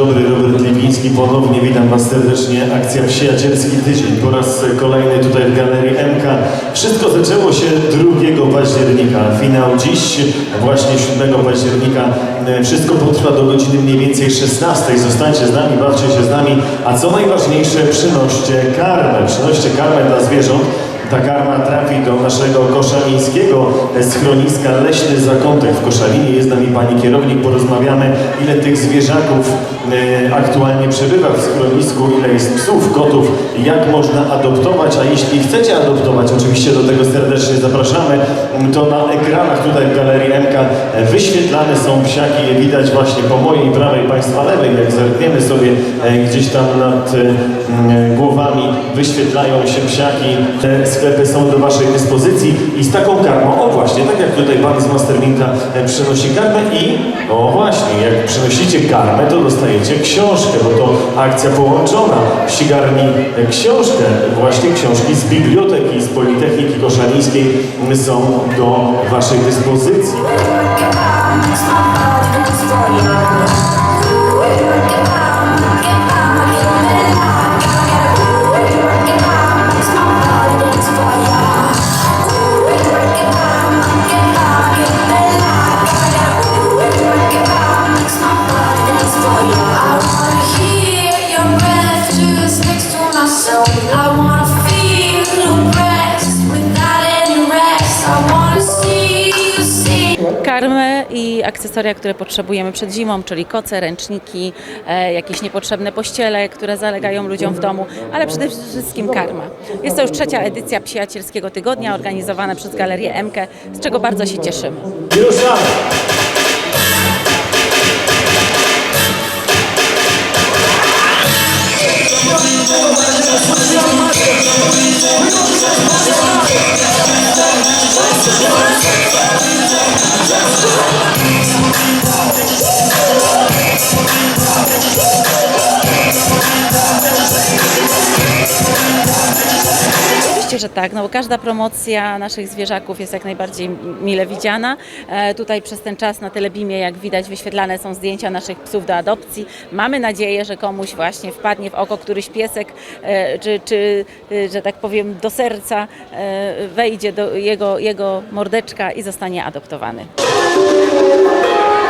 dobry, Robert Lipiński. Ponownie witam Was serdecznie. Akcja Przyjacielski Tydzień. Po raz kolejny tutaj w Galerii MK. Wszystko zaczęło się 2 października. Finał dziś, właśnie 7 października. E, Wszystko potrwa do godziny mniej więcej 16. Zostańcie z nami, bawcie się z nami. A co najważniejsze, przynoście karmę. Przynoście karmę dla zwierząt. Ta karma trafi do naszego koszalińskiego schroniska Leśny Zakątek w Koszalinie. Jest z nami pani kierownik, porozmawiamy ile tych zwierzaków e, aktualnie przebywa w schronisku, ile jest psów, kotów, jak można adoptować, a jeśli chcecie adoptować, oczywiście do tego serdecznie zapraszamy, to na ekranach tutaj w Galerii MK wyświetlane są psiaki, je widać właśnie po mojej prawej, państwa lewej, jak zerkniemy sobie e, gdzieś tam nad e, głowami, wyświetlają się psiaki, te sklepy są do Waszej dyspozycji i z taką karmą, o właśnie, tak jak tutaj Pan z Masterminta e, przynosi karmę i, o właśnie, jak przynosicie karmę, to dostajecie książkę, bo to akcja połączona w ścigarni e, książkę, właśnie książki z biblioteki, z Politechniki Koszalińskiej są do Waszej dyspozycji. Karmę i akcesoria, które potrzebujemy przed zimą, czyli koce, ręczniki, e, jakieś niepotrzebne pościele, które zalegają ludziom w domu, ale przede wszystkim karma. Jest to już trzecia edycja Przyjacielskiego Tygodnia organizowana przez Galerię MK, z czego bardzo się cieszymy. Że tak, no bo każda promocja naszych zwierzaków jest jak najbardziej mile widziana. E, tutaj przez ten czas na Telebimie, jak widać, wyświetlane są zdjęcia naszych psów do adopcji. Mamy nadzieję, że komuś właśnie wpadnie w oko któryś piesek, e, czy, czy e, że tak powiem, do serca e, wejdzie do jego, jego mordeczka i zostanie adoptowany.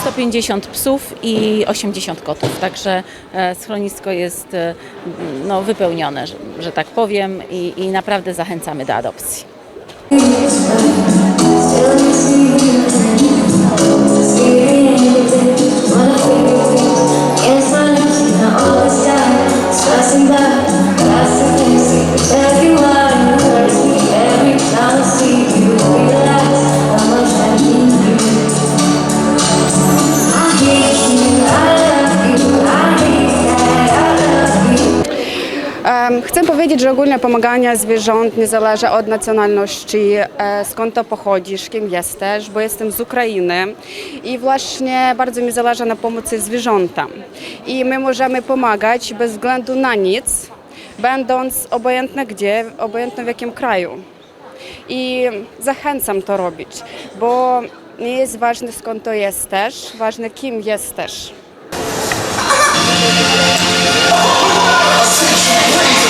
150 psów i 80 kotów, także e, schronisko jest e, no, wypełnione, że, że tak powiem, i, i naprawdę zachęcamy do adopcji. Chcę powiedzieć, że ogólnie pomaganie zwierząt nie zależy od nacjonalności, e, skąd to pochodzisz, kim jesteś, bo jestem z Ukrainy i właśnie bardzo mi zależy na pomocy zwierzętom. I my możemy pomagać bez względu na nic, będąc obojętne gdzie, obojętne w jakim kraju. I zachęcam to robić, bo nie jest ważne skąd to jesteś, ważne kim jesteś. Six, please.